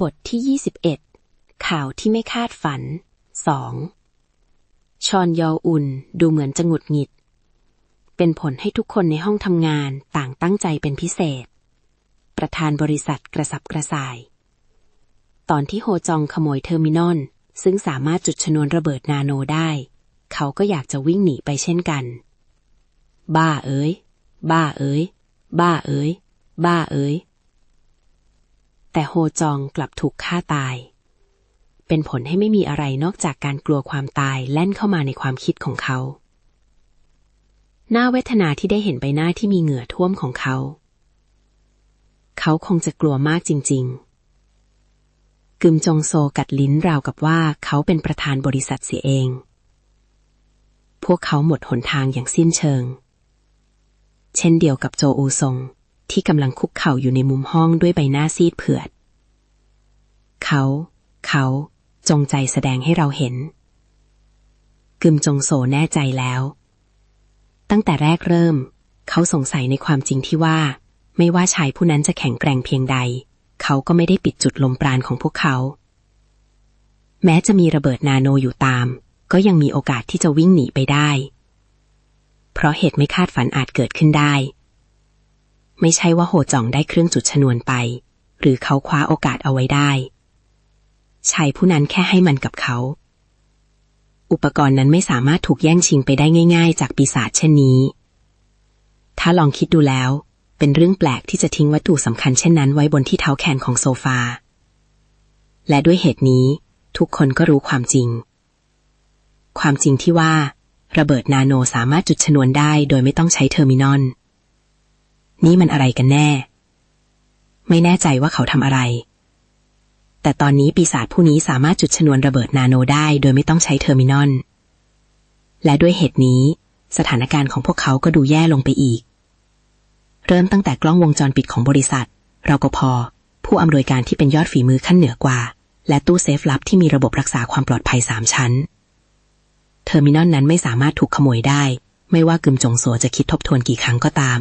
บทที่ 21 ข่าวที่ไม่คาดฝัน 2. ชอนยออุ่นดูเหมือนจะหงุดหงิด เป็นผลให้ทุกคนในห้องทำงานต่างตั้งใจเป็นพิเศษ ประธานบริษัทกระสับกระส่าย ตอนที่โฮจองขโมยเทอร์มินอล ซึ่งสามารถจุดชนวนระเบิดนาโนได้ เขาก็อยากจะวิ่งหนีไปเช่นกัน บ้าเอ้ย บ้าเอ้ย บ้าเอ้ย บ้าเอ้ย แต่โฮจองกลับถูกฆ่าตาย เป็นผลให้ไม่มีอะไรนอกจากการกลัวความตายแล่นเข้ามาในความคิดของเขาหน่าเวทนาที่ได้เห็นใบหน้าที่มีเหงื่อท่วมของเขา เขาคงจะกลัวมากจริง ๆ กึมจงโซกัดลิ้นราวกับว่าเขาเป็นประธานบริษัทเสียเอง พวกเขาหมดหนทางอย่างสิ้นเชิง เช่นเดียวกับโจอูซง ที่กำลังคุกเข่าอยู่ในมุมห้องด้วยใบหน้าซีดเผือด เขา เขาจงใจแสดงให้เราเห็น กึมจงโสแน่ใจแล้ว ตั้งแต่แรกเริ่ม เขาสงสัยในความจริงที่ว่า ไม่ว่าชายผู้นั้นจะแข็งแกร่งเพียงใด เขาก็ไม่ได้ปิดจุดลมปราณของพวกเขา แม้จะมีระเบิดนาโนอยู่ตาม ก็ยังมีโอกาสที่จะวิ่งหนีไปได้ เพราะเหตุไม่คาดฝันอาจเกิดขึ้นได้ ไม่ใช่ว่าโหจ่องได้เครื่องจุดชนวนไป หรือเขาคว้าโอกาสเอาไว้ได้ชายผู้นั้นแค่ให้มันกับเขา อุปกรณ์นั้นไม่สามารถถูกแย่งชิงไปได้ง่าย ๆ จากปีศาจเช่นนี้ ถ้าลองคิดดูแล้ว เป็นเรื่องแปลกที่จะทิ้งวัตถุสำคัญเช่นนั้นไว้บนที่เท้าแขนของโซฟา และด้วยเหตุนี้ ทุกคนก็รู้ความจริง ความจริงที่ว่า ระเบิดนาโนสามารถจุดชนวนได้โดยไม่ต้องใช้เทอร์มินอล นี่มันอะไรกันแน่ ไม่แน่ใจว่าเขาทำอะไร แต่ตอนนี้ปีศาจผู้นี้สามารถจุดชนวนระเบิดนาโนได้โดยไม่ต้องใช้เทอร์มินอล และด้วยเหตุนี้ สถานการณ์ของพวกเขาก็ดูแย่ลงไปอีก เริ่มตั้งแต่กล้องวงจรปิดของบริษัทเราก็พอ ผู้อำนวยการที่เป็นยอดฝีมือขั้นเหนือกว่า และตู้เซฟลับที่มีระบบรักษาความปลอดภัยสามชั้น เทอร์มินอลนั้นไม่สามารถถูกขโมยได้ ไม่ว่ากึมจงโสจะคิดทบทวนกี่ครั้งก็ตาม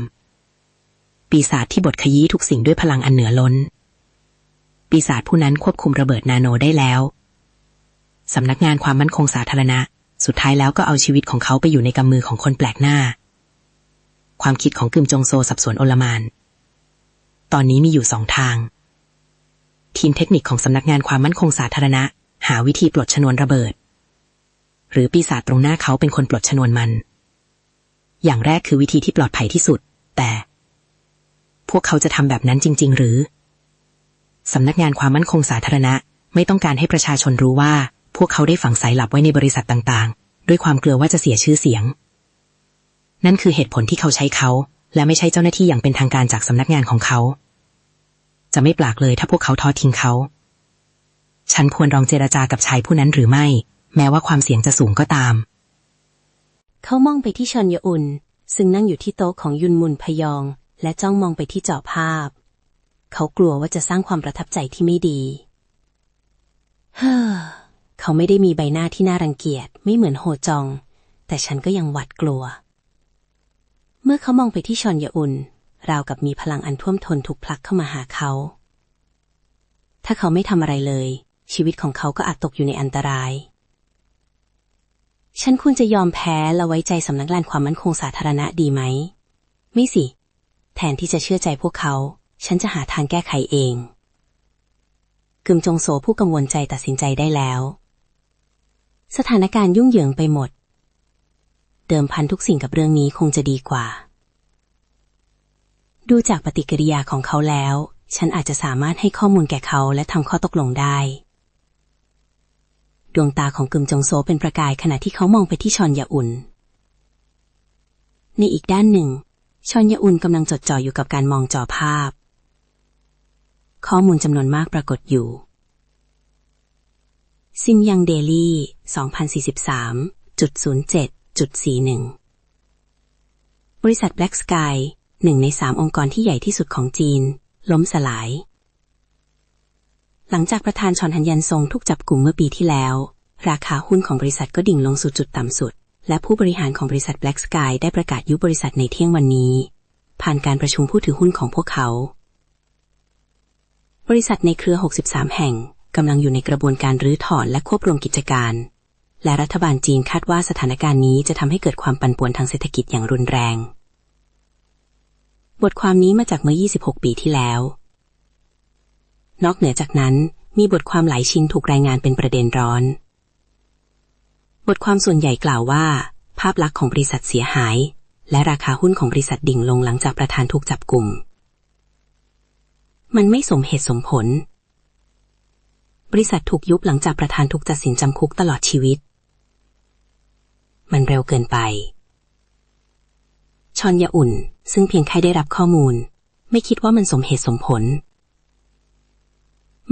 ปีศาจที่บดขยี้ทุกสิ่งด้วยพลังอันเหนือล้น ปีศาจผู้นั้นควบคุมระเบิดนาโนได้แล้วสำนักงานความมั่นคงสาธารณะ สุดท้ายแล้วก็เอาชีวิตของเขาไปอยู่ในกำมือของคนแปลกหน้า ความคิดของกึมจงโซสับสนโอลมาน ตอนนี้มีอยู่สองทาง ทีมเทคนิคของสำนักงานความมั่นคงสาธารณะ หาวิธีปลดชนวนระเบิด หรือปีศาจตรงหน้าเขาเป็นคนปลดชนวนมัน อย่างแรกคือวิธีที่ปลอดภัยที่สุด แต่ พวกเขาจะทำแบบนั้นจริง ๆ หรือสำนักงานความมั่นคงสาธารณะ ไม่ต้องการให้ประชาชนรู้ว่า พวกเขาได้ฝังสายลับไว้ในบริษัทต่างๆ ด้วยความกลัวว่าจะเสียชื่อเสียง นั่นคือเหตุผลที่เขาใช้เขา และไม่ใช่เจ้าหน้าที่อย่างเป็นทางการจากสำนักงานของเขา จะไม่ปลกเลยถ้าพวกเขาทอดทิ้งเขา ฉันควรลองเจรจากับชายผู้นั้นหรือไม่ แม้ว่าความเสี่ยงจะสูงก็ตาม เขามองไปที่ชอนยอุนซึ่งนั่งอยู่ที่โต๊ะของยุนมุนพยอง และจ้องมองไปที่จอภาพ เขากลัวว่าจะสร้างความประทับใจที่ไม่ดี เฮ้อ เขาไม่ได้มีใบหน้าที่น่ารังเกียจไม่เหมือนโฮจอง แต่ฉันก็ยังหวาดกลัว เมื่อเขามองไปที่ชอนยาอุนราวกับมีพลังอันท่วมท้นถูกผลักเข้ามาหาเขา ถ้าเขาไม่ทำอะไรเลย ชีวิตของเขาก็อาจตกอยู่ในอันตราย ฉันควรจะยอมแพ้และไว้ใจสำนักงานความมั่นคงสาธารณะดีไหม ไม่สิ แทนที่จะเชื่อใจพวกเขา ฉันจะหาทางแก้ไขเอง กึมจงโสผู้กังวลใจตัดสินใจได้แล้ว สถานการณ์ยุ่งเหยิงไปหมด เดิมพันทุกสิ่งกับเรื่องนี้คงจะดีกว่า ดูจากปฏิกิริยาของเขาแล้ว ฉันอาจจะสามารถให้ข้อมูลแก่เขาและทำข้อตกลงได้ ดวงตาของกึมจงโซเป็นประกายขณะที่เขามองไปที่ชอนยาอุ่น ในอีกด้านหนึ่ง ชอนยาอุนกำลังจดจ่ออยู่กับการมองจอภาพ ข้อมูลจำนวนมากปรากฏอยู่ ซินยังเดลี่ 2043.07.41 บริษัท Black Sky หนึ่งในสามองค์กรที่ใหญ่ที่สุดของจีน ล้มสลาย หลังจากประธานชอนฮันยันซงถูกจับกลุ่มเมื่อปีที่แล้ว ราคาหุ้นของบริษัทก็ดิ่งลงสู่จุดต่ำสุด และผู้บริหารของบริษัท Black Sky ได้ประกาศยุบบริษัทในเที่ยงวันนี้ ผ่านการประชุมผู้ถือหุ้นของพวกเขา บริษัทในเครือ 63 แห่งกำลังอยู่ในกระบวนการรื้อถอนและควบรวมกิจการ และรัฐบาลจีนคาดว่าสถานการณ์นี้จะทำให้เกิดความปั่นป่วนทางเศรษฐกิจอย่างรุนแรง บทความนี้มาจากเมื่อ 26 ปีที่แล้ว นอกเหนือจากนั้นมีบทความหลายชิ้นถูกรายงานเป็นประเด็นร้อน บทความส่วนใหญ่กล่าวว่า ภาพลักษณ์ของบริษัทเสียหาย และราคาหุ้นของบริษัทดิ่งลงหลังจากประธานถูกจับกลุ่ม มันไม่สมเหตุสมผล บริษัทถูกยุบหลังจากประธานถูกตัดสินจำคุกตลอดชีวิต มันเร็วเกินไป ชอนยาอุ่น ซึ่งเพียงแค่ได้รับข้อมูล ไม่คิดว่ามันสมเหตุสมผล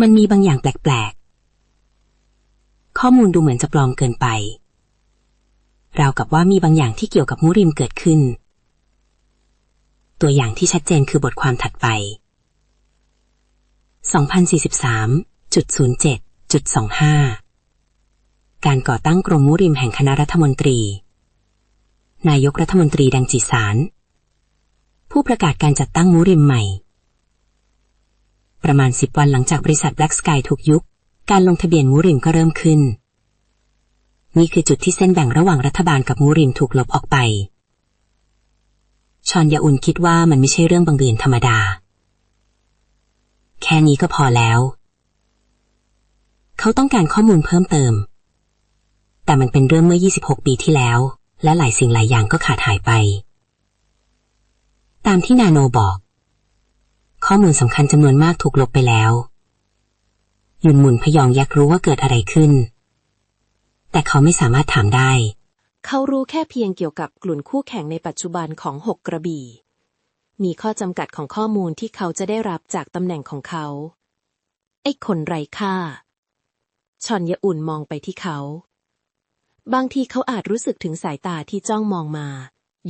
มันมีบางอย่างแปลกๆข้อมูลดูเหมือนจะปลอมเกินไป ราวกับว่ามีบางอย่างที่เกี่ยวกับมุริมเกิดขึ้น ตัวอย่างที่ชัดเจนคือบทความถัดไป 2043.07.25 การก่อตั้งกรมมุริมแห่งคณะรัฐมนตรี นายกรัฐมนตรีดังจิสาร ผู้ประกาศการจัดตั้งมุริมใหม่ ประมาณสิบวันหลังจากบริษัท Black Sky ถูกยุบการลงทะเบียนมูริมก็เริ่มขึ้น นี่คือจุดที่เส้นแบ่งระหว่างรัฐบาลกับมูริมถูกลบออกไป ชอนยาอุนคิดว่ามันไม่ใช่เรื่องบังเอิญธรรมดา แค่นี้ก็พอแล้ว เขาต้องการข้อมูลเพิ่มเติม แต่มันเป็นเรื่องเมื่อ 26 ปีที่แล้ว และหลายสิ่งหลายอย่างก็ขาดหายไป ตามที่นาโนบอก ข้อมูลสำคัญจำนวนมากถูกลบไปแล้ว ยุนหมุนพยองยักรู้ว่าเกิดอะไรขึ้น แต่เขาไม่สามารถถามได้ เขารู้แค่เพียงเกี่ยวกับกลุ่นคู่แข่งในปัจจุบันของหกกระบี่ มีข้อจำกัดของข้อมูลที่เขาจะได้รับจากตำแหน่งของเขา ไอ้คนไร้ค่า ชอนยะอุ่นมองไปที่เขา บางทีเขาอาจรู้สึกถึงสายตาที่จ้องมองมา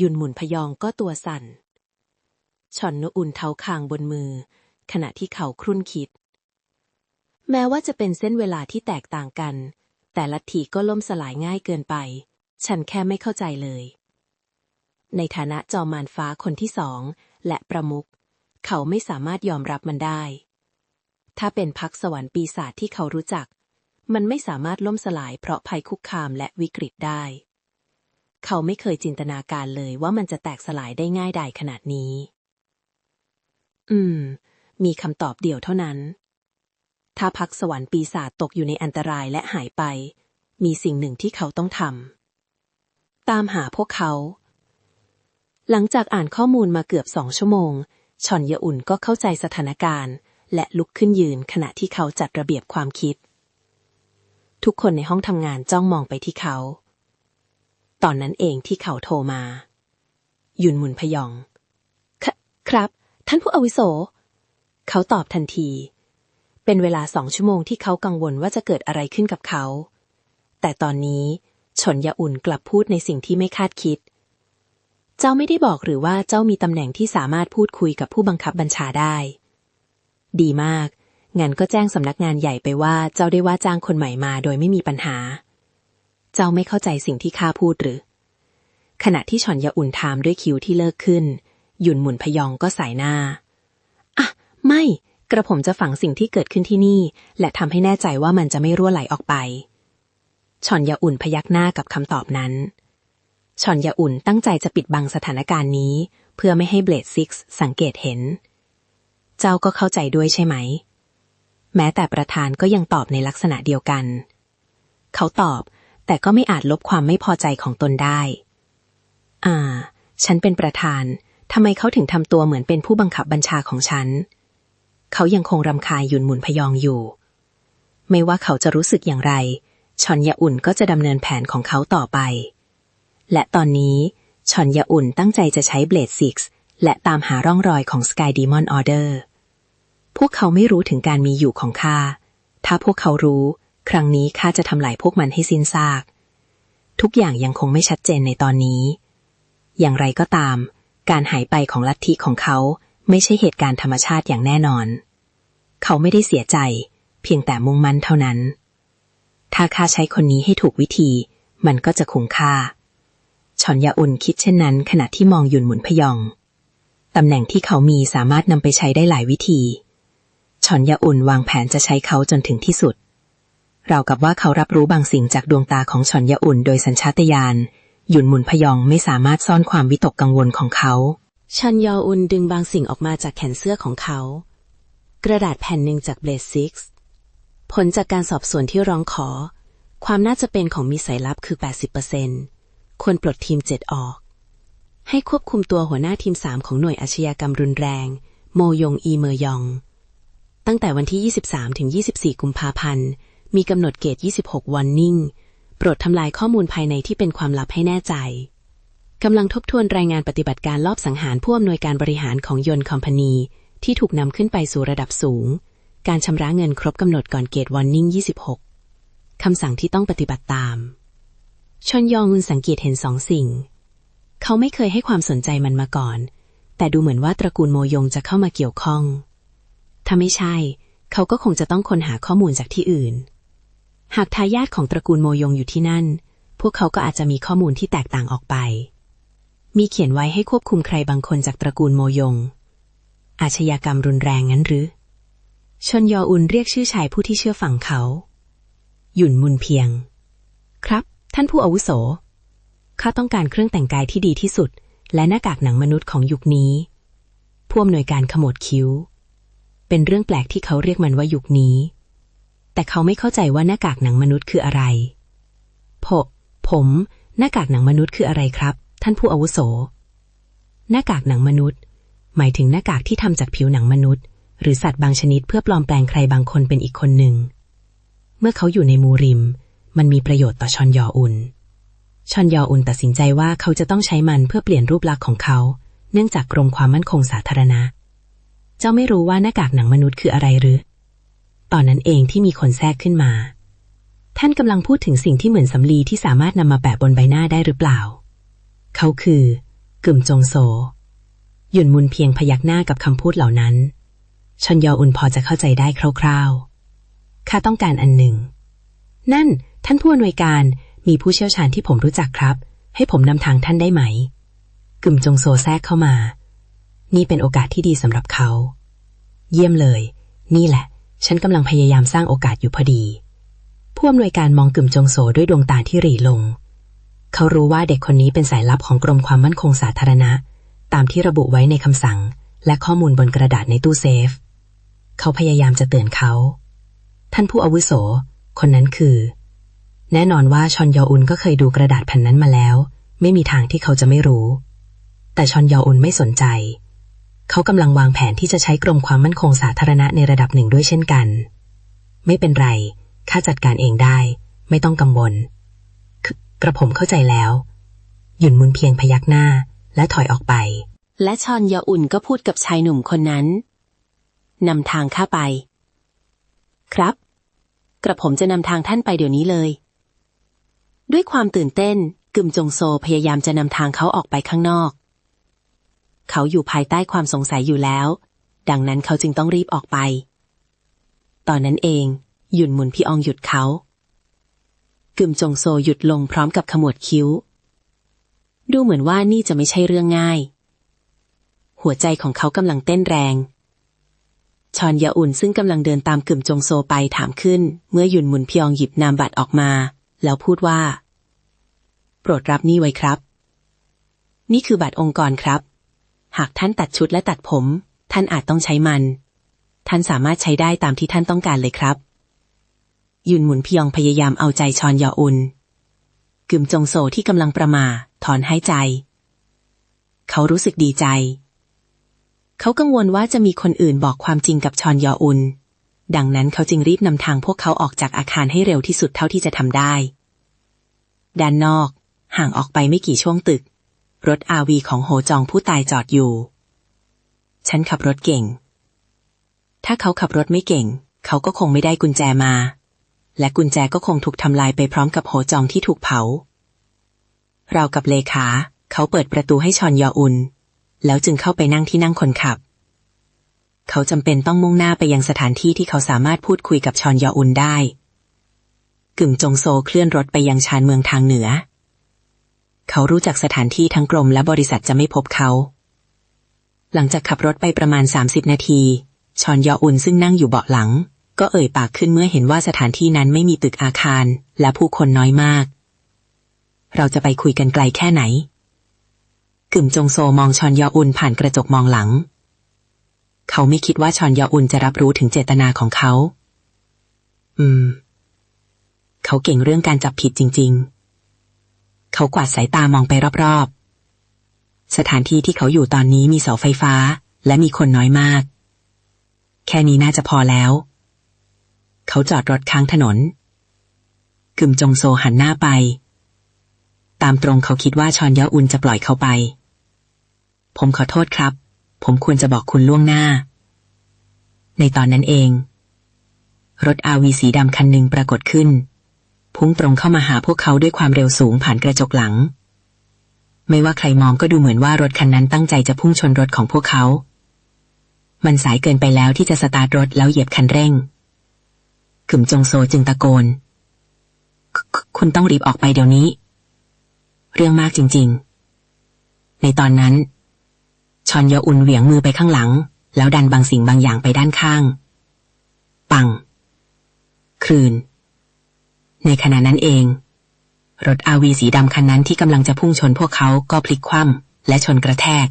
ยุนหมุนพยองก็ตัวสั่น ชอนนอุ่นเท้าคางบนมือ ขณะที่เขาครุ่นคิด แม้ว่าจะเป็นเส้นเวลาที่แตกต่างกัน แต่ลัทธิก็ล่มสลายง่ายเกินไป ฉันแค่ไม่เข้าใจเลย ในฐานะจอมมารฟ้าคนที่สอง และประมุขเขาไม่สามารถยอมรับมันได้ ถ้าเป็นพักสวรรค์ปีศาจที่เขารู้จัก มันไม่สามารถล่มสลายเพราะภัยคุกคามและวิกฤตได้ เขาไม่เคยจินตนาการเลยว่ามันจะแตกสลายได้ง่ายดายขนาดนี้ อืม มีคำตอบเดียวเท่านั้น ถ้าพักสวรรค์ปีศาจตกอยู่ในอันตรายและหายไป มีสิ่งหนึ่งที่เขาต้องทำตามหาพวกเขา หลังจากอ่านข้อมูลมาเกือบสองชั่วโมง ชอนเยอุ่นก็เข้าใจสถานการณ์ และลุกขึ้นยืนขณะที่เขาจัดระเบียบความคิด ทุกคนในห้องทำงานจ้องมองไปที่เขา ตอนนั้นเองที่เขาโทรมา ยุนหมุนพยอง ครับ ท่านผู้อาวุโส เขาตอบทันที เป็นเวลาสองชั่วโมงที่เขากังวลว่าจะเกิดอะไรขึ้นกับเขา แต่ตอนนี้ชนยาอุ่นกลับพูดในสิ่งที่ไม่คาดคิด เจ้าไม่ได้บอกหรือว่าเจ้ามีตำแหน่งที่สามารถพูดคุยกับผู้บังคับบัญชาได้ ดีมาก งั้นก็แจ้งสำนักงานใหญ่ไปว่าเจ้าได้ว่าจ้างคนใหม่มาโดยไม่มีปัญหา เจ้าไม่เข้าใจสิ่งที่ข้าพูดหรือ ขณะที่ชอนยาอุ่นถามด้วยคิ้วที่เลิกขึ้น หยุนหมุนพยองก็สายหน้า อะ ไม่ กระผมจะฝังสิ่งที่เกิดขึ้นที่นี่ และทำให้แน่ใจว่ามันจะไม่รั่วไหลออกไปชอนยาอุ่นพยักหน้ากับคำตอบนั้นชอนยาอุ่นตั้งใจจะปิดบังสถานการณ์นี้ เพื่อไม่ให้เบลดซิกสังเกตเห็น เจ้าก็เข้าใจด้วยใช่ไหม แม้แต่ประธานก็ยังตอบในลักษณะเดียวกัน เขาตอบ แต่ก็ไม่อาจลบความไม่พอใจของตนได้ อ่า ฉันเป็นประธานทำไมเขาถึงทำตัวเหมือนเป็นผู้บังคับบัญชาของฉัน เขายังคงรำคาญยุนหมุนพยองอยู่ ไม่ว่าเขาจะรู้สึกอย่างไร ชอนยาอุ่นก็จะดำเนินแผนของเขาต่อไป และตอนนี้ชอนยาอุ่นตั้งใจจะใช้เบลดซิกและตามหาร่องรอยของ Sky Demon Order พวกเขาไม่รู้ถึงการมีอยู่ของข้า ถ้าพวกเขารู้ ครั้งนี้ข้าจะทำลายพวกมันให้สิ้นซาก ทุกอย่างยังคงไม่ชัดเจนในตอนนี้ อย่างไรก็ตาม การหายไปของลัทธิของเขา ไม่ใช่เหตุการณ์ธรรมชาติอย่างแน่นอน เขาไม่ได้เสียใจ เพียงแต่มุ่งมั่นเท่านั้น ถ้าข้าใช้คนนี้ให้ถูกวิธี มันก็จะคุ้มค่าชอนยาอุ่นคิดเช่นนั้น ขณะที่มองยุนหมุนพยอง ตำแหน่งที่เขามีสามารถนำไปใช้ได้หลายวิธีชอนยาอุ่นวางแผนจะใช้เขาจนถึงที่สุด เราวกับว่าเขารับรู้บางสิ่งจากดวงตาของชอนยาอุ่นโดยสัญชาตญาณหยุนหมุนพยองไม่สามารถซ่อนความวิตกกังวลของเขา ชันยออุนดึงบางสิ่งออกมาจากแขนเสื้อของเขา กระดาษแผ่นหนึ่งจากเบสซิกส์ผลจากการสอบสวนที่ร้องขอ ความน่าจะเป็นของมีสายลับคือ 80%ควรปลดทีมเจ็ดออก ให้ควบคุมตัวหัวหน้าทีมสามของหน่วยอาชญากรรมรุนแรง โมยงอีเมยอง ตั้งแต่วันที่ 23 ถึง 24 กุมภาพันธ์ มีกำหนดเกต 26 วันนิ่ง โปรดทำลายข้อมูลภายในที่เป็นความลับให้แน่ใจ กำลังทบทวนรายงานปฏิบัติการลอบสังหารผู้อำนวยการบริหารของยนต์คอมพานีที่ถูกนำขึ้นไปสู่ระดับสูง การชำระเงินครบกำหนดก่อนเกตวอร์นิ่ง 26 คำสั่งที่ต้องปฏิบัติตาม ชอนยองอุนสังเกตเห็นสองสิ่ง เขาไม่เคยให้ความสนใจมันมาก่อน แต่ดูเหมือนว่าตระกูลโมยงจะเข้ามาเกี่ยวข้อง ถ้าไม่ใช่ เขาก็คงจะต้องค้นหาข้อมูลจากที่อื่น หากทายาทของตระกูลโมยงอยู่ที่นั่น พวกเขาก็อาจจะมีข้อมูลที่แตกต่างออกไป มีเขียนไว้ให้ควบคุมใครบางคนจากตระกูลโมยง อาชญากรรมรุนแรงงั้นหรือ ชนยออุนเรียกชื่อชายผู้ที่เชื่อฟังเขา หยุ่นมุนเพียง ครับ ท่านผู้อาวุโส ข้าต้องการเครื่องแต่งกายที่ดีที่สุด และหน้ากากหนังมนุษย์ของยุคนี้ ผู้อำนวยการขมวดคิ้ว เป็นเรื่องแปลกที่เขาเรียกมันว่ายุคนี้ แต่เขาไม่เข้าใจว่าหน้ากากหนังมนุษย์คืออะไร ผม ผม หน้ากากหนังมนุษย์คืออะไรครับ ท่านผู้อาวุโส หน้ากากหนังมนุษย์ หมายถึงหน้ากากที่ทำจากผิวหนังมนุษย์ หรือสัตว์บางชนิดเพื่อปลอมแปลงใครบางคนเป็นอีกคนหนึ่ง เมื่อเขาอยู่ในมูริม มันมีประโยชน์ต่อชอนยออุนชอนยออุนตัดสินใจว่าเขาจะต้องใช้มันเพื่อเปลี่ยนรูปลักษณ์ของเขา เนื่องจากกรมความมั่นคงสาธารณะ เจ้าไม่รู้ว่าหน้ากากหนังมนุษย์คืออะไรหรือ ตอนนั้นเองที่มีคนแทรกขึ้นมา ท่านกำลังพูดถึงสิ่งที่เหมือนสำลีที่สามารถนำมาแปะบนใบหน้าได้หรือเปล่า เขาคือกึ่มจงโซหยุนมุนเพียงพยักหน้ากับคำพูดเหล่านั้นชอนยออุนพอจะเข้าใจได้คร่าวๆข้าต้องการอันหนึ่ง นั่นท่านผู้อำนวยการมีผู้เชี่ยวชาญที่ผมรู้จักครับ ให้ผมนำทางท่านได้ไหม กึ่มจงโซแทรกเข้ามา นี่เป็นโอกาสที่ดีสำหรับเขา เยี่ยมเลย นี่แหละ ฉันกำลังพยายามสร้างโอกาสอยู่พอดี ผู้อำนวยการมองกึ่มจงโซด้วยดวงตาที่หรี่ลง เขารู้ว่าเด็กคนนี้เป็นสายลับของกรมความมั่นคงสาธารณะ ตามที่ระบุไว้ในคำสั่ง และข้อมูลบนกระดาษในตู้เซฟ เขาพยายามจะเตือนเขา ท่านผู้อาวุโส คนนั้นคือ แน่นอนว่าชอนยออุนก็เคยดูกระดาษแผ่นนั้นมาแล้ว ไม่มีทางที่เขาจะไม่รู้ แต่ชอนยออุนไม่สนใจ เขากำลังวางแผนที่จะใช้กรมความมั่นคงสาธารณะในระดับหนึ่งด้วยเช่นกัน ไม่เป็นไรข้าจัดการเองได้ ไม่ต้องกังวล กระผมเข้าใจแล้ว หยุ่นมุนเพียงพยักหน้าและถอยออกไป และชอนยออุ่นก็พูดกับชายหนุ่มคนนั้นนำทางข้าไป ครับ กระผมจะนำทางท่านไปเดี๋ยวนี้เลย ด้วยความตื่นเต้นกึมจงโซพยายามจะนำทางเขาออกไปข้างนอก เขาอยู่ภายใต้ความสงสัยอยู่แล้ว ดังนั้นเขาจึงต้องรีบออกไป ตอนนั้นเอง หยุ่นหมุนพี่อองหยุดเขา กึมจงโซหยุดลงพร้อมกับขมวดคิ้ว ดูเหมือนว่านี่จะไม่ใช่เรื่องง่าย หัวใจของเขากำลังเต้นแรงชอนยาอุ่นซึ่งกำลังเดินตามกึ่มจงโซไปถามขึ้น เมื่อหยุนหมุนพยองหยิบนามบัตรออกมา แล้วพูดว่า โปรดรับนี่ไว้ครับ นี่คือบัตรองค์กรครับ หากท่านตัดชุดและตัดผม ท่านอาจต้องใช้มัน ท่านสามารถใช้ได้ตามที่ท่านต้องการเลยครับ ยุนหมุนพยองพยายามเอาใจชอนยออุนกึมจงโซที่กำลังประมาถอนหายใจ เขารู้สึกดีใจ เขากังวลว่าจะมีคนอื่นบอกความจริงกับชอนยออุนดังนั้นเขาจึงรีบนำทางพวกเขาออกจากอาคารให้เร็วที่สุดเท่าที่จะทำได้ ด้านนอก ห่างออกไปไม่กี่ช่วงตึก รถอาวีของโฮจองผู้ตายจอดอยู่ ฉันขับรถเก่ง ถ้าเขาขับรถไม่เก่ง เขาก็คงไม่ได้กุญแจมา และกุญแจก็คงถูกทำลายไปพร้อมกับโฮจองที่ถูกเผา เรากับเลขา เขาเปิดประตูให้ชอนยออุน แล้วจึงเข้าไปนั่งที่นั่งคนขับ เขาจำเป็นต้องมุ่งหน้าไปยังสถานที่ที่เขาสามารถพูดคุยกับชอนยออุนได้ กึ่งจงโซเคลื่อนรถไปยังชานเมืองทางเหนือ เขารู้จักสถานที่ทั้งกรมและบริษัทจะไม่พบเขา หลังจากขับรถไปประมาณ 30 นาที ชอนยออุนซึ่งนั่งอยู่เบาะหลัง ก็เอ่ยปากขึ้นเมื่อเห็นว่าสถานที่นั้นไม่มีตึกอาคาร และผู้คนน้อยมาก เราจะไปคุยกันไกลแค่ไหน กึ่มจงโซมองชอนยออุนผ่านกระจกมองหลัง เขาไม่คิดว่าชอนยออุนจะรับรู้ถึงเจตนาของเขา อืม เขาเก่งเรื่องการจับผิดจริง ๆ เขากวาดสายตามองไปรอบๆ สถานที่ที่เขาอยู่ตอนนี้มีเสาไฟฟ้า และมีคนน้อยมาก แค่นี้น่าจะพอแล้ว เขาจอดรถค้างถนนกึมจงโซหันหน้าไป ตามตรงเขาคิดว่าชอนยออุนจะปล่อยเขาไป ผมขอโทษครับ ผมควรจะบอกคุณล่วงหน้า ในตอนนั้นเอง รถอาวีสีดำคันหนึ่งปรากฏขึ้น พุ่งตรงเข้ามาหาพวกเขาด้วยความเร็วสูงผ่านกระจกหลัง ไม่ว่าใครมองก็ดูเหมือนว่ารถคันนั้นตั้งใจจะพุ่งชนรถของพวกเขา มันสายเกินไปแล้วที่จะสตาร์ทรถแล้วเหยียบคันเร่ง กึ่มจงโซจึงตะโกน คุณต้องรีบออกไปเดี๋ยวนี้ เรื่องมากจริง ๆ ในตอนนั้น ชอนยออุนเหวี่ยงมือไปข้างหลัง แล้วดันบางสิ่งบางอย่างไปด้านข้าง ปัง คลืน ในขณะนั้นเอง รถอาวีสีดำคันนั้นที่กำลังจะพุ่งชนพวกเขาก็พลิกคว่ำและชนกระแทก